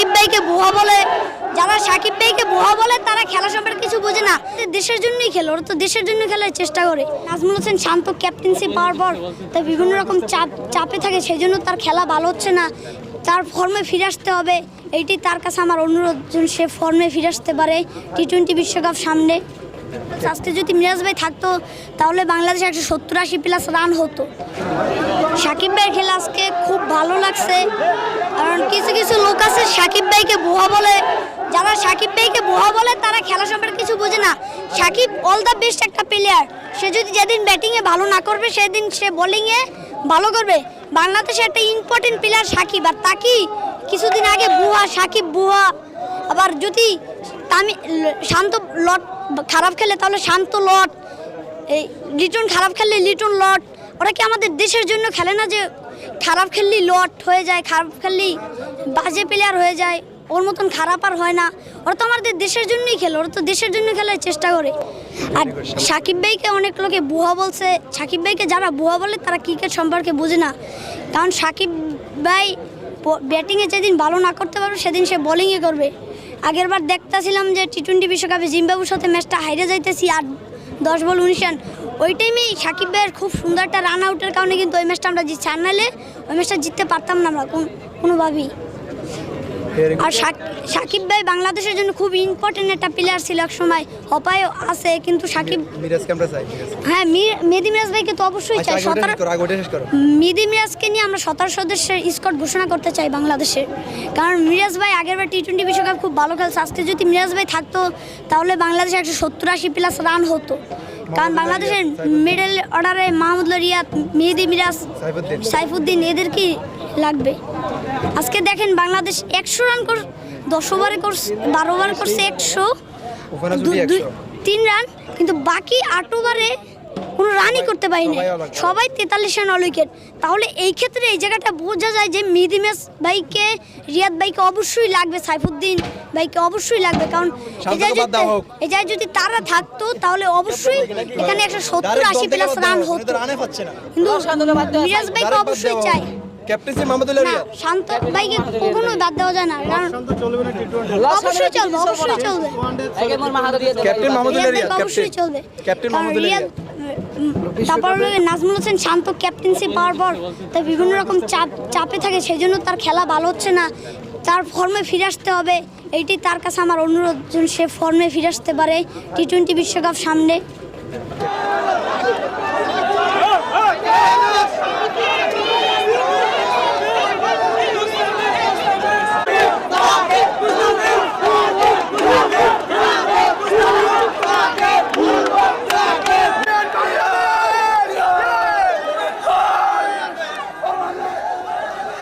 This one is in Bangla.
সাকিব ভাইকে ভুয়া বলে, যারা সাকিব ভাইকে ভুয়া বলে, তারা খেলা সম্পর্কে কিছু বোঝে না। দেশের জন্যই খেলে, ওরা তো দেশের জন্য খেলার চেষ্টা করে। নাজমুল হোসেন শান্ত ক্যাপ্টেন্সি পাওয়ার পর তাই বিভিন্ন রকম চাপ, চাপে থাকে সেই জন্য তার খেলা ভালো হচ্ছে না। তার ফর্মে ফিরে আসতে হবে। এইটি তার কাছে আমার অনুরোধ সে ফর্মে ফিরে আসতে পারে টি টোয়েন্টি বিশ্বকাপ সামনে। আজকে যদি মিরাজ ভাই থাকতো, তাহলে বাংলাদেশে একশো সত্তর আশি প্লাস রান হতো। সাকিব ভাইয়ের খেলা আজকে খুব ভালো লাগছে, কারণ কিছু কিছু লোক আছে সাকিব ভাইকে ভুয়া বলে। যারা সাকিব ভাইকে ভুয়া বলে, তারা খেলা সম্পর্কে কিছু বোঝে না। সাকিব অল দ্য বেস্ট একটা প্লেয়ার সে যদি যেদিন ব্যাটিংয়ে ভালো না করবে, সেদিন সে বোলিংয়ে ভালো করবে। বাংলাদেশে একটা ইম্পর্টেন্ট প্লেয়ার সাকিব, আর তাকে কিছুদিন আগে ভুয়া, সাকিব ভুয়া আবার যদি তামি শান্ত লট খারাপ খেলে তাহলে শান্ত লট। এই লিটন খারাপ খেললে লিটন লট। ওরা কি আমাদের দেশের জন্য খেলে না যে খারাপ খেললেই লট হয়ে যায়, খারাপ খেললেই বাজে প্লেয়ার হয়ে যায়? ওর মতন খারাপ আর হয় না। ওরা তো আমাদের দেশের জন্যই খেলে, ওরা তো দেশের জন্য খেলার চেষ্টা করে। আর সাকিব ভাইকে অনেক লোকে বুয়া বলছে। সাকিব ভাইকে যারা বুয়া বলে তারা ক্রিকেট সম্পর্কে বোঝে না। কারণ সাকিব ভাই ব্যাটিংয়ে যেদিন ভালো না করতে পারবে, সেদিন সে বোলিংয়ে করবে। আগের বার দেখতেছিলাম যে টি টোয়েন্টি বিশ্বকাপে জিম্বাবুর সাথে ম্যাচটা হাইরে যাইতেছি আর দশ বল, উনিশ রান। ওই টাইমেই সাকিব ভাইয়ের খুব সুন্দর একটা রান আউটের কারণে কিন্তু ওই ম্যাচটা আমরা জিতছি। আর নাহলে ওই ম্যাচটা জিততে পারতাম না আমরা, কোন কোনোভাবেই। আর সাক- সাকিব ভাই বাংলাদেশের জন্য খুব ইম্পর্টেন্ট একটা প্লেয়ার ছিল এক সময়। হপায় আছে কিন্তু সাকিব মিরাজ ক্যাম্পটা চাই হ্যাঁ মি- মেহেদি মিরাজ ভাইকে তো অবশ্যই আচ্ছা চাই। সতেরো মিদি মিরাজকে নিয়ে আমরা সতেরো সদস্যের স্কট ঘোষণা করতে চাই বাংলাদেশের। কারণ মিরাজ ভাই আগের বার টি টোয়েন্টি বিশ্বকাপ খুব ভালো খেলছে। আজকে যদি মিরাজ ভাই থাকতো তাহলে বাংলাদেশে একশো সত্তর আশি প্লাস রান হতো। কারণ বাংলাদেশের মিডল অর্ডারে মাহমুদ রিয়াদ মেহেদি মিরাজ সাইফুদ্দিন। এদের লাগবে? আজকে দেখেন বাংলাদেশ একশো রান কর দশ ওভারে করছে বারো ওভার করছে একশো। তিন রান কিন্তু বাকি আট ওভারে কোনো রানই করতে পারিনি সবাই সবাই তেতাল্লিশ রান অল উইকেট তাহলে এই ক্ষেত্রে এই জায়গাটা বোঝা যায় যে মিদিমেস ভাইকে রিয়াদ ভাইকে অবশ্যই লাগবে সাইফুদ্দিন ভাইকে অবশ্যই লাগবে। কারণ এই জায়গায় দেওয়া যদি- তারা থাকতো তাহলে অবশ্যই এখানে একশো সত্তর আশি প্লাস রান হতো। না। কিন্তু মিরাজ ভাইকে অবশ্যই চাই। হোক। ক্যাপ্টেন্সি মাহমুদুল্লাহ না রিয়াদ শান্ত ভাইকে কখনোই বাদ দেওয়া যায় না কারণ অবশ্যই চলবে অবশ্যই চলবে ক্যাপ্টেন মাহমুদুল্লাহ রিয়াদ ক্যাপ্টেন চলবে। ক্যাপ্টেন মাহমুদুল্লাহ রিয়াদ তারপর হলো নাজমুল হোসেন শান্ত ক্যাপ্টেন্সি পাওয়ার পর তাই বিভিন্ন রকম চাপ চাপে থাকে সেই জন্য তার খেলা ভালো হচ্ছে না। তার ফর্মে ফিরে আসতে হবে। এইটি তার কাছে আমার অনুরোধ সে ফর্মে ফিরে আসতে পারে টি টোয়েন্টি বিশ্বকাপ সামনে।